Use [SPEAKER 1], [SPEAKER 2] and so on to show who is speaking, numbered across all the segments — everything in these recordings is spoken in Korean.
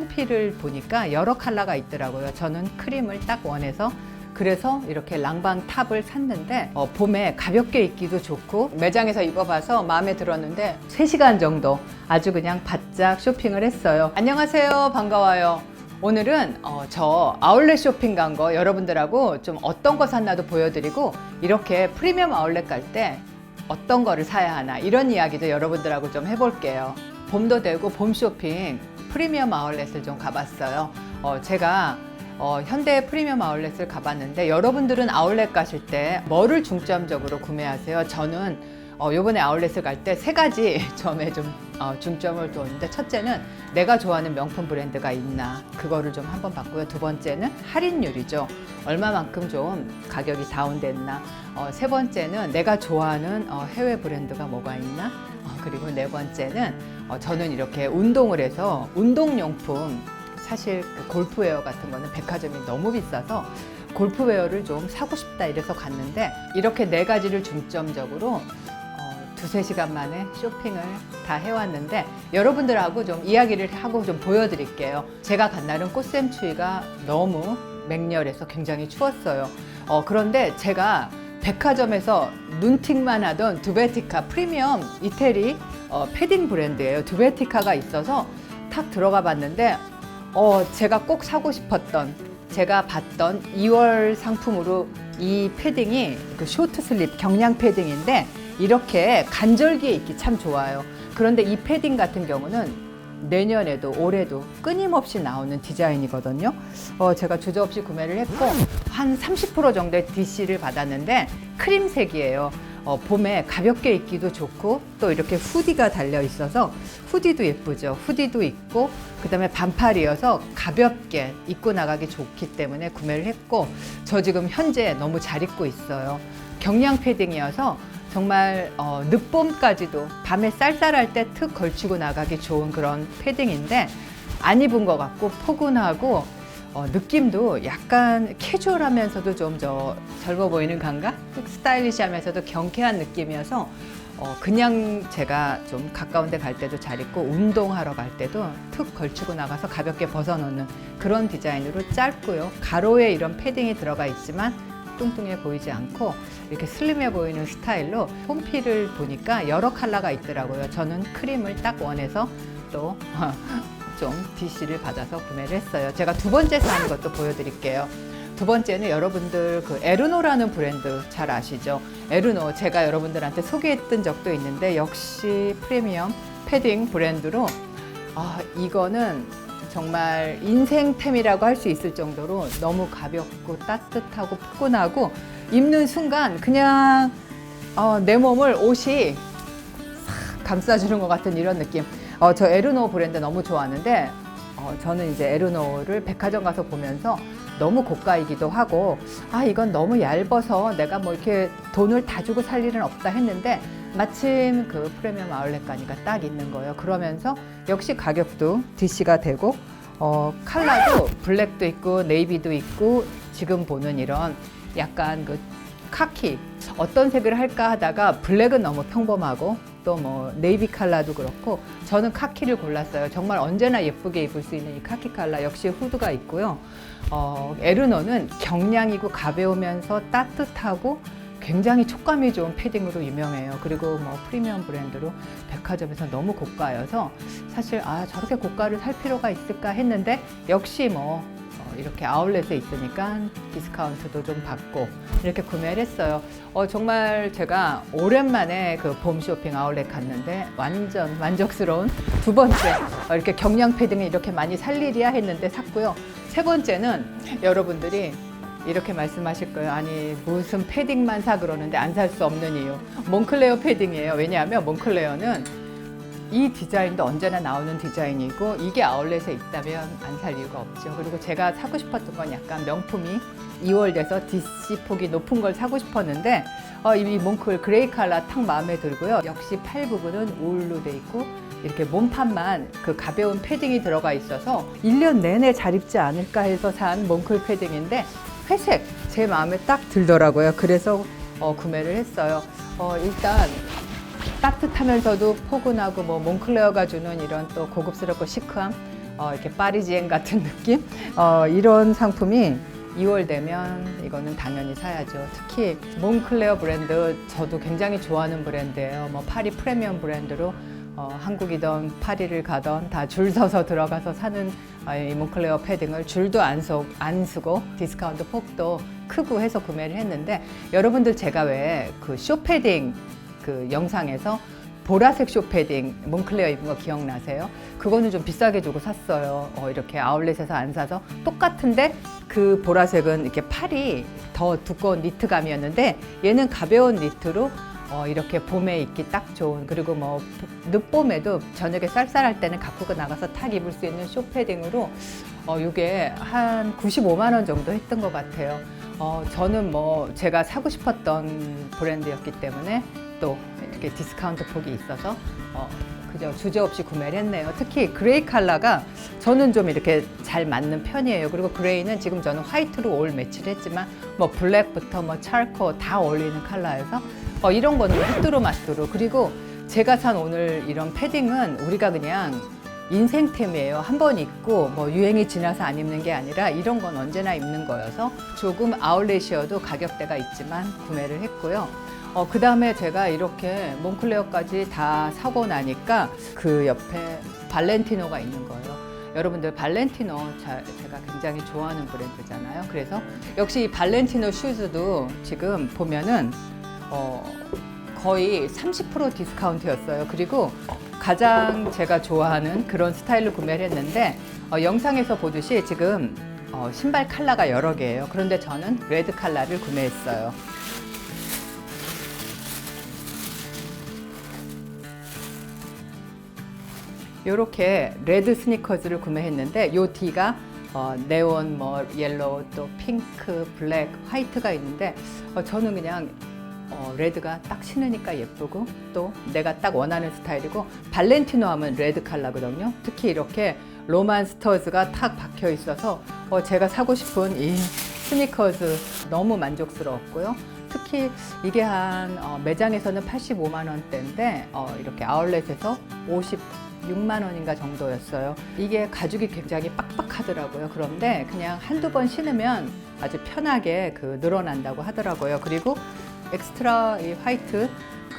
[SPEAKER 1] 홈피를 보니까 여러 컬러가 있더라고요. 저는 크림을 딱 원해서 그래서 이렇게 랑방 탑을 샀는데 어, 봄에 가볍게 입기도 좋고 매장에서 입어봐서 마음에 들었는데 3시간 정도 아주 그냥 바짝 쇼핑을 했어요. 안녕하세요. 반가워요. 오늘은 어, 저 아울렛 쇼핑 간 거 여러분들하고 좀 어떤 거 샀나도 보여드리고 이렇게 프리미엄 아울렛 갈 때 어떤 거를 사야 하나 이런 이야기도 여러분들하고 좀 해볼게요. 봄도 되고 봄 쇼핑 프리미엄 아울렛을 좀 가봤어요. 어, 제가 어, 현대 프리미엄 아울렛을 가봤는데 여러분들은 아울렛 가실 때 뭐를 중점적으로 구매하세요? 저는 어, 요번에 아울렛을 갈 때 세 가지 점에 좀 어, 중점을 두었는데 첫째는 내가 좋아하는 명품 브랜드가 있나 그거를 좀 한번 봤고요. 두 번째는 할인율이죠. 얼마만큼 좀 가격이 다운됐나. 어, 세 번째는 내가 좋아하는 어, 해외 브랜드가 뭐가 있나. 어, 그리고 네 번째는 어, 저는 이렇게 운동을 해서 운동용품 사실 그 골프웨어 같은 거는 백화점이 너무 비싸서 골프웨어를 좀 사고 싶다 이래서 갔는데 이렇게 네 가지를 중점적으로 어, 두세 시간 만에 쇼핑을 다 해왔는데 여러분들하고 좀 이야기를 하고 좀 보여드릴게요. 제가 간 날은 꽃샘추위가 너무 맹렬해서 굉장히 추웠어요. 어, 그런데 제가 백화점에서 눈팅만 하던 두베티카 프리미엄 이태리 어, 패딩 브랜드예요. 두베티카가 있어서 탁 들어가 봤는데 어, 제가 꼭 사고 싶었던 제가 봤던 2월 상품으로 이 패딩이 그 쇼트 슬립 경량 패딩인데 이렇게 간절기에 입기 참 좋아요. 그런데 이 패딩 같은 경우는 내년에도 올해도 끊임없이 나오는 디자인이거든요. 어, 제가 주저없이 구매를 했고 한 30% 정도의 DC를 받았는데 크림색이에요. 어, 봄에 가볍게 입기도 좋고 또 이렇게 후디가 달려 있어서 후디도 예쁘죠. 후디도 있고 그다음에 반팔이어서 가볍게 입고 나가기 좋기 때문에 구매를 했고 저 지금 현재 너무 잘 입고 있어요. 경량 패딩이어서 정말 어, 늦봄까지도 밤에 쌀쌀할 때 특 걸치고 나가기 좋은 그런 패딩인데 안 입은 것 같고 포근하고 어, 느낌도 약간 캐주얼하면서도 좀 저 젊어 보이는 감각, 스타일리시하면서도 경쾌한 느낌이어서 어, 그냥 제가 좀 가까운 데 갈 때도 잘 입고 운동하러 갈 때도 툭 걸치고 나가서 가볍게 벗어놓는 그런 디자인으로 짧고요. 가로에 이런 패딩이 들어가 있지만 뚱뚱해 보이지 않고 이렇게 슬림해 보이는 스타일로 홈피를 보니까 여러 컬러가 있더라고요. 저는 크림을 딱 원해서 또 좀 DC를 받아서 구매를 했어요. 제가 두 번째 사는 것도 보여드릴게요. 두 번째는 여러분들 그 에르노라는 브랜드 잘 아시죠? 에르노 제가 여러분들한테 소개했던 적도 있는데 역시 프리미엄 패딩 브랜드로 아 이거는 정말 인생템이라고 할 수 있을 정도로 너무 가볍고 따뜻하고 포근하고 입는 순간 그냥 어, 내 몸을 옷이 싹 감싸주는 것 같은 이런 느낌. 어, 저 에르노 브랜드 너무 좋아하는데 어, 저는 이제 에르노를 백화점 가서 보면서 너무 고가이기도 하고 아 이건 너무 얇아서 내가 뭐 이렇게 돈을 다 주고 살 일은 없다 했는데 마침 그 프리미엄 아울렛 가니까 딱 있는 거예요. 그러면서 역시 가격도 DC가 되고 어, 컬러도 블랙도 있고 네이비도 있고 지금 보는 이런 약간 그 카키 어떤 색을 할까 하다가 블랙은 너무 평범하고 또 뭐 네이비 컬러도 그렇고 저는 카키를 골랐어요. 정말 언제나 예쁘게 입을 수 있는 이 카키 컬러 역시 후드가 있고요. 어, 에르노는 경량이고 가벼우면서 따뜻하고 굉장히 촉감이 좋은 패딩으로 유명해요. 그리고 뭐 프리미엄 브랜드로 백화점에서 너무 고가여서 사실 아 저렇게 고가를 살 필요가 있을까 했는데 역시 뭐 어, 이렇게 아울렛에 있으니까 디스카운트도 좀 받고 이렇게 구매를 했어요. 어, 정말 제가 오랜만에 그 봄 쇼핑 아울렛 갔는데 완전 만족스러운 두 번째 어, 이렇게 경량 패딩을 이렇게 많이 살 일이야 했는데 샀고요. 세 번째는 여러분들이 이렇게 말씀하실 거예요. 아니 무슨 패딩만 사 그러는데 안 살 수 없는 이유. 몽클레어 패딩이에요. 왜냐하면 몽클레어는 이 디자인도 언제나 나오는 디자인이고 이게 아울렛에 있다면 안 살 이유가 없죠. 그리고 제가 사고 싶었던 건 약간 명품이 2월 돼서 DC 폭이 높은 걸 사고 싶었는데 어, 이 몽클 그레이 컬러 탁 마음에 들고요. 역시 팔 부분은 울로 돼 있고 이렇게 몸판만 그 가벼운 패딩이 들어가 있어서 1년 내내 잘 입지 않을까 해서 산 몽클 패딩인데 회색 제 마음에 딱 들더라고요. 그래서 어, 구매를 했어요. 어, 일단 따뜻하면서도 포근하고 뭐 몽클레어가 주는 이런 또 고급스럽고 시크함 어, 이렇게 파리지엔 같은 느낌 어, 이런 상품이 2월 되면 이거는 당연히 사야죠. 특히 몽클레어 브랜드 저도 굉장히 좋아하는 브랜드예요. 뭐 파리 프리미엄 브랜드로 어, 한국이던 파리를 가던 다 줄 서서 들어가서 사는 아, 이 몽클레어 패딩을 줄도 안, 서, 안 쓰고 디스카운트 폭도 크고 해서 구매를 했는데 여러분들 제가 왜 그 쇼패딩 그 영상에서 보라색 쇼패딩 몽클레어 입은 거 기억나세요? 그거는 좀 비싸게 주고 샀어요. 어, 이렇게 아울렛에서 안 사서 똑같은데 그 보라색은 이렇게 팔이 더 두꺼운 니트감이었는데 얘는 가벼운 니트로 어, 이렇게 봄에 입기 딱 좋은 그리고 뭐 늦봄에도 저녁에 쌀쌀할 때는 갖고 나가서 탁 입을 수 있는 쇼패딩으로 어, 이게 한 95만 원 정도 했던 것 같아요. 어, 저는 뭐 제가 사고 싶었던 브랜드였기 때문에 또 이렇게 디스카운트 폭이 있어서 어, 그저 주저없이 구매를 했네요. 특히 그레이 컬러가 저는 좀 이렇게 잘 맞는 편이에요. 그리고 그레이는 지금 저는 화이트로 올 매치를 했지만 뭐 블랙부터 뭐 찰코 다 어울리는 컬러여서 어, 이런 거는 휘뚜루 마뚜루 그리고 제가 산 오늘 이런 패딩은 우리가 그냥 인생템이에요. 한 번 입고 뭐 유행이 지나서 안 입는 게 아니라 이런 건 언제나 입는 거여서 조금 아울렛이어도 가격대가 있지만 구매를 했고요. 어, 그 다음에 제가 이렇게 몽클레어까지 다 사고 나니까 그 옆에 발렌티노가 있는 거예요. 여러분들 발렌티노 자- 제가 굉장히 좋아하는 브랜드잖아요. 그래서 역시 이 발렌티노 슈즈도 지금 보면은 어, 거의 30% 디스카운트였어요. 그리고 가장 제가 좋아하는 그런 스타일로 구매를 했는데 어, 영상에서 보듯이 지금 어, 신발 컬러가 여러 개예요. 그런데 저는 레드 컬러를 구매했어요. 이렇게 레드 스니커즈를 구매했는데 요 뒤가 어, 네온 뭐 옐로우 또 핑크, 블랙, 화이트가 있는데 어, 저는 그냥 어, 레드가 딱 신으니까 예쁘고 또 내가 딱 원하는 스타일이고 발렌티노 하면 레드 컬러거든요. 특히 이렇게 로만 스터즈가 탁 박혀 있어서 어, 제가 사고 싶은 이 스니커즈 너무 만족스러웠고요. 특히 이게 한 어, 매장에서는 85만 원대인데 어, 이렇게 아울렛에서 56만 원인가 정도였어요. 이게 가죽이 굉장히 빡빡하더라고요. 그런데 그냥 한두 번 신으면 아주 편하게 그 늘어난다고 하더라고요. 그리고 엑스트라 이 화이트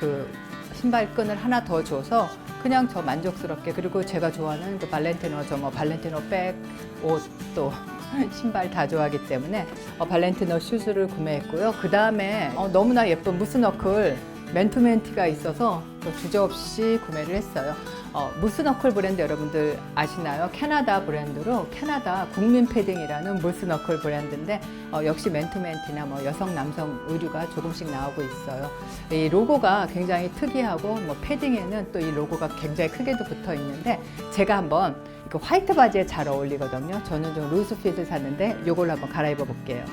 [SPEAKER 1] 그 신발 끈을 하나 더 줘서 그냥 저 만족스럽게 그리고 제가 좋아하는 그 발렌티노 저 뭐 발렌티노 백, 옷또 신발 다 좋아하기 때문에 어, 발렌티노 슈즈를 구매했고요. 그 다음에 어, 너무나 예쁜 무스너클 맨투맨티가 있어서 또 주저없이 구매를 했어요. 어, 무스너클 브랜드 여러분들 아시나요? 캐나다 브랜드로 캐나다 국민 패딩이라는 무스너클 브랜드인데 어, 역시 맨투맨티나 뭐 여성 남성 의류가 조금씩 나오고 있어요. 이 로고가 굉장히 특이하고 뭐 패딩에는 또 이 로고가 굉장히 크게도 붙어 있는데 제가 한번 그 화이트 바지에 잘 어울리거든요. 저는 좀 루즈 핏을 샀는데 이걸로 한번 갈아입어 볼게요.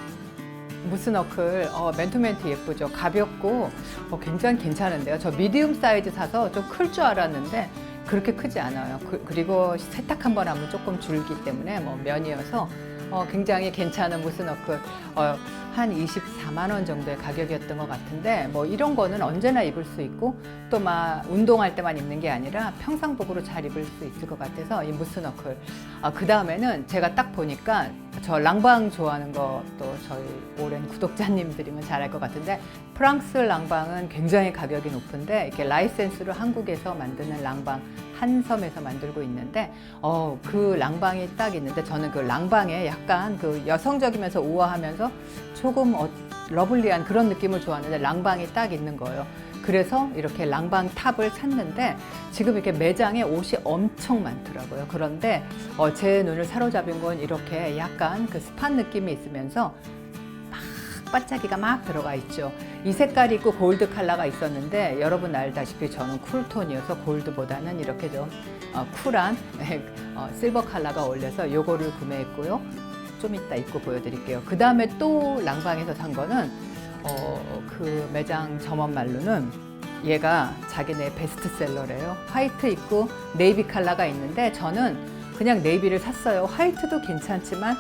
[SPEAKER 1] 무스 너클? 어, 맨투맨트 예쁘죠? 가볍고 어, 굉장히 괜찮은데요. 저 미디움 사이즈 사서 좀 클 줄 알았는데 그렇게 크지 않아요. 그, 리고 세탁 한 번 하면 조금 줄기 때문에 뭐 면이어서 어, 굉장히 괜찮은 무스 너클. 어, 한 24만 원 정도의 가격이었던 것 같은데 뭐 이런 거는 언제나 입을 수 있고 또 막 운동할 때만 입는 게 아니라 평상복으로 잘 입을 수 있을 것 같아서 이 무스너클. 아, 그 다음에는 제가 딱 보니까 저 랑방 좋아하는 것도 저희 오랜 구독자님들이면 잘 알 것 같은데 프랑스 랑방은 굉장히 가격이 높은데 이렇게 라이센스로 한국에서 만드는 랑방 한 섬에서 만들고 있는데 어, 그 랑방이 딱 있는데 저는 그 랑방에 약간 그 여성적이면서 우아하면서 조금 어, 러블리한 그런 느낌을 좋아하는데 랑방이 딱 있는 거예요. 그래서 이렇게 랑방 탑을 샀는데 지금 이렇게 매장에 옷이 엄청 많더라고요. 그런데 어, 제 눈을 사로잡은 건 이렇게 약간 그 습한 느낌이 있으면서 막 반짝이가 막 들어가 있죠. 이 색깔이 있고 골드 컬러가 있었는데 여러분 알다시피 저는 쿨톤이어서 골드보다는 이렇게 좀 어, 쿨한 어, 실버 컬러가 어울려서 요거를 구매했고요. 좀 이따 입고 보여드릴게요. 그 다음에 또 랑방에서 산 거는 어, 그 매장 점원 말로는 얘가 자기네 베스트셀러래요. 화이트 있고 네이비 컬러가 있는데 저는 그냥 네이비를 샀어요. 화이트도 괜찮지만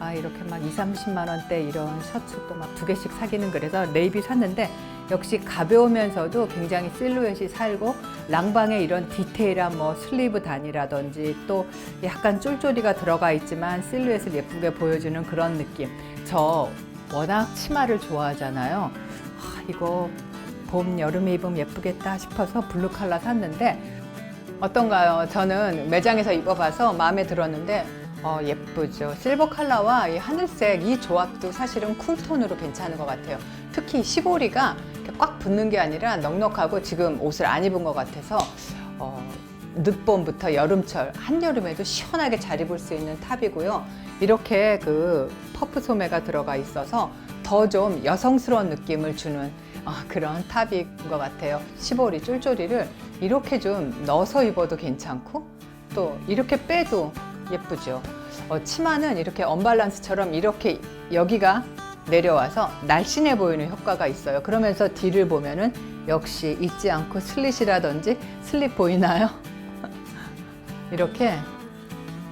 [SPEAKER 1] 아 이렇게 막 2, 30만 원대 이런 셔츠 또막두 개씩 사기는 그래서 네이비 샀는데 역시 가벼우면서도 굉장히 실루엣이 살고 랑방에 이런 디테일한 뭐 슬리브 단이라든지 또 약간 쫄쫄이가 들어가 있지만 실루엣을 예쁘게 보여주는 그런 느낌. 저 워낙 치마를 좋아하잖아요. 아, 이거 봄, 여름에 입으면 예쁘겠다 싶어서 블루 컬러 샀는데 어떤가요? 저는 매장에서 입어봐서 마음에 들었는데 어, 예쁘죠. 실버 컬러와 이 하늘색 이 조합도 사실은 쿨톤으로 괜찮은 것 같아요. 특히 시보리가 꽉 붙는 게 아니라 넉넉하고 지금 옷을 안 입은 것 같아서 어, 늦봄부터 여름철 한여름에도 시원하게 잘 입을 수 있는 탑이고요. 이렇게 그 퍼프 소매가 들어가 있어서 더 좀 여성스러운 느낌을 주는 어, 그런 탑인 것 같아요. 시보리 쫄쫄이를 이렇게 좀 넣어서 입어도 괜찮고 또 이렇게 빼도 예쁘죠. 어, 치마는 이렇게 언밸런스처럼 이렇게 여기가 내려와서 날씬해 보이는 효과가 있어요. 그러면서 뒤를 보면은 역시 잊지 않고 슬릿이라든지 슬릿 보이나요? 이렇게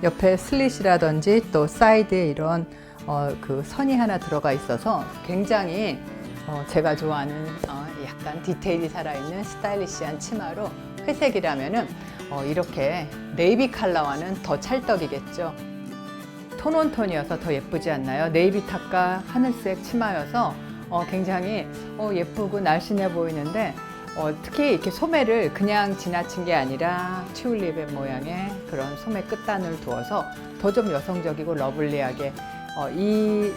[SPEAKER 1] 옆에 슬릿이라든지 또 사이드에 이런 어, 그 선이 하나 들어가 있어서 굉장히 어, 제가 좋아하는 어, 약간 디테일이 살아있는 스타일리시한 치마로 회색이라면은 어, 이렇게 네이비 컬러와는 더 찰떡이겠죠. 톤온톤이어서 더 예쁘지 않나요? 네이비 탑과 하늘색 치마여서 어, 굉장히 어, 예쁘고 날씬해 보이는데 어, 특히 이렇게 소매를 그냥 지나친 게 아니라 튤립의 모양의 그런 소매 끝단을 두어서 더 좀 여성적이고 러블리하게 어, 이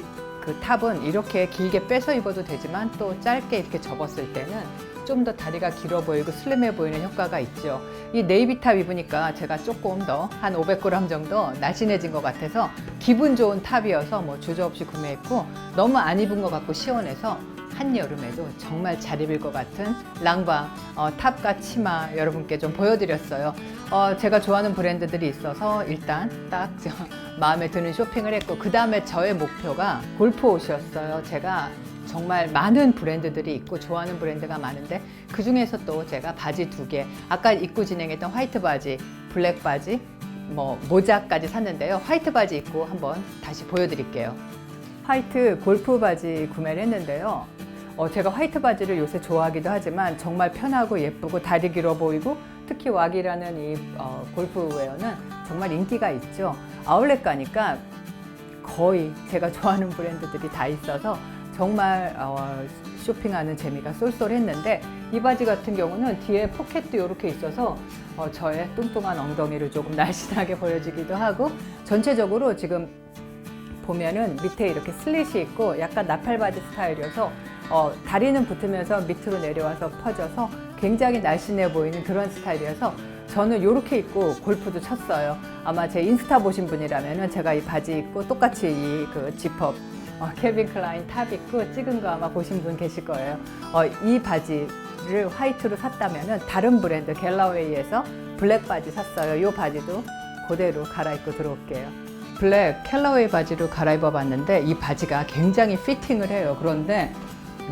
[SPEAKER 1] 그 탑은 이렇게 길게 빼서 입어도 되지만 또 짧게 이렇게 접었을 때는 좀 더 다리가 길어 보이고 슬림해 보이는 효과가 있죠. 이 네이비 탑 입으니까 제가 조금 더 한 500g 정도 날씬해진 것 같아서 기분 좋은 탑이어서 뭐 주저없이 구매했고 너무 안 입은 것 같고 시원해서 한여름에도 정말 잘 입을 것 같은 랑방 어, 탑과 치마 여러분께 좀 보여드렸어요. 어, 제가 좋아하는 브랜드들이 있어서 일단 딱 저, 마음에 드는 쇼핑을 했고 그 다음에 저의 목표가 골프 옷이었어요. 제가 정말 많은 브랜드들이 있고 좋아하는 브랜드가 많은데 그 중에서 또 제가 바지 두 개, 아까 입고 진행했던 화이트 바지, 블랙 바지, 뭐 모자까지 샀는데요. 화이트 바지 입고 한번 다시 보여드릴게요. 화이트 골프 바지 구매를 했는데요. 어, 제가 화이트 바지를 요새 좋아하기도 하지만 정말 편하고 예쁘고 다리 길어 보이고 특히 왁이라는 이 어, 골프웨어는 정말 인기가 있죠. 아울렛 가니까 거의 제가 좋아하는 브랜드들이 다 있어서 정말 어, 쇼핑하는 재미가 쏠쏠했는데 이 바지 같은 경우는 뒤에 포켓도 이렇게 있어서 어, 저의 뚱뚱한 엉덩이를 조금 날씬하게 보여주기도 하고 전체적으로 지금 보면은 밑에 이렇게 슬릿이 있고 약간 나팔바지 스타일이어서 어, 다리는 붙으면서 밑으로 내려와서 퍼져서 굉장히 날씬해 보이는 그런 스타일이어서 저는 이렇게 입고 골프도 쳤어요. 아마 제 인스타 보신 분이라면은 제가 이 바지 입고 똑같이 이 그 지퍼 어, 케빈 클라인 탑 입고 찍은 거 아마 보신 분 계실 거예요. 어, 이 바지를 화이트로 샀다면은 다른 브랜드 갤러웨이에서 블랙 바지 샀어요. 이 바지도 그대로 갈아입고 들어올게요. 블랙 캘러웨이 바지로 갈아입어 봤는데 이 바지가 굉장히 피팅을 해요. 그런데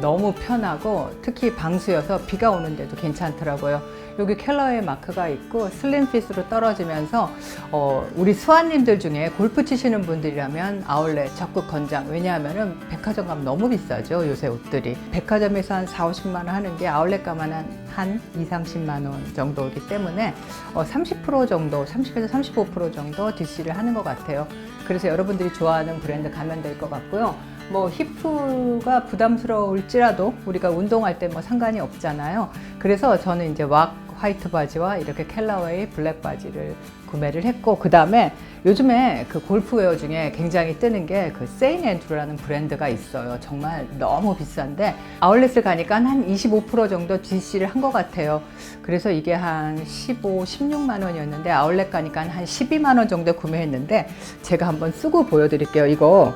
[SPEAKER 1] 너무 편하고 특히 방수여서 비가 오는데도 괜찮더라고요. 여기 캘러웨이 마크가 있고 슬림핏으로 떨어지면서 어, 우리 수아님들 중에 골프 치시는 분들이라면 아울렛 적극 권장. 왜냐하면 백화점 가면 너무 비싸죠. 요새 옷들이. 백화점에서 한 4, 50만 원 하는 게 아울렛 가면 한, 한 2, 30만 원 정도이기 때문에 어, 30% 정도, 30에서 35% 정도 DC를 하는 것 같아요. 그래서 여러분들이 좋아하는 브랜드 가면 될 것 같고요. 뭐 히프가 부담스러울지라도 우리가 운동할 때 뭐 상관이 없잖아요. 그래서 저는 이제 왁 화이트 바지와 이렇게 캘러웨이 블랙 바지를 구매를 했고 그 다음에 요즘에 그 골프웨어 중에 굉장히 뜨는 게 그 세인 앤드루라는 브랜드가 있어요. 정말 너무 비싼데 아울렛을 가니까 한 25% 정도 DC를 한 것 같아요. 그래서 이게 한 15, 16만 원이었는데 아울렛 가니까 한 12만 원 정도 구매했는데 제가 한번 쓰고 보여드릴게요. 이거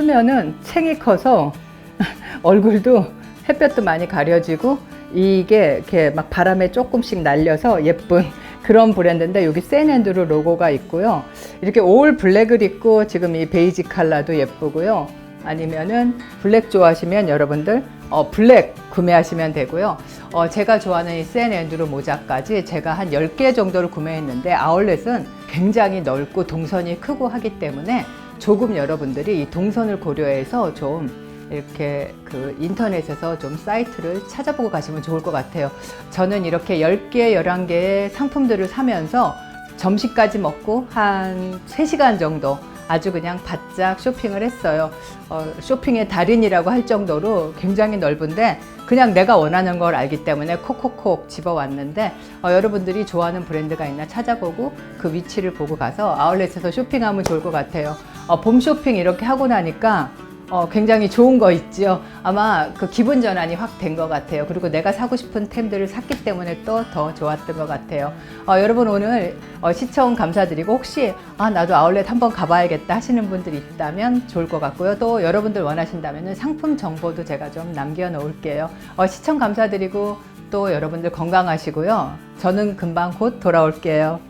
[SPEAKER 1] 쓰면은 챙이 커서 얼굴도 햇볕도 많이 가려지고 이게 이렇게 막 바람에 조금씩 날려서 예쁜 그런 브랜드인데 여기 세넨드루 로고가 있고요. 이렇게 올 블랙을 입고 지금 이 베이지 컬러도 예쁘고요. 아니면은 블랙 좋아하시면 여러분들 어, 블랙 구매하시면 되고요. 어, 제가 좋아하는 이 세넨드루 모자까지 제가 한 10개 정도를 구매했는데 아울렛은 굉장히 넓고 동선이 크고 하기 때문에 조금 여러분들이 이 동선을 고려해서 좀 이렇게 그 인터넷에서 좀 사이트를 찾아보고 가시면 좋을 것 같아요. 저는 이렇게 10개, 11개의 상품들을 사면서 점심까지 먹고 한 3시간 정도 아주 그냥 바짝 쇼핑을 했어요. 어, 쇼핑의 달인이라고 할 정도로 굉장히 넓은데 그냥 내가 원하는 걸 알기 때문에 콕콕콕 집어왔는데 어, 여러분들이 좋아하는 브랜드가 있나 찾아보고 그 위치를 보고 가서 아울렛에서 쇼핑하면 좋을 것 같아요. 어, 봄 쇼핑 이렇게 하고 나니까 어, 굉장히 좋은 거 있지요. 아마 그 기분 전환이 확 된 것 같아요. 그리고 내가 사고 싶은 템들을 샀기 때문에 또 더 좋았던 것 같아요. 어, 여러분 오늘 어, 시청 감사드리고 혹시 아 나도 아울렛 한번 가봐야겠다 하시는 분들 있다면 좋을 것 같고요. 또 여러분들 원하신다면 상품 정보도 제가 좀 남겨 놓을게요. 어, 시청 감사드리고 또 여러분들 건강하시고요. 저는 금방 곧 돌아올게요.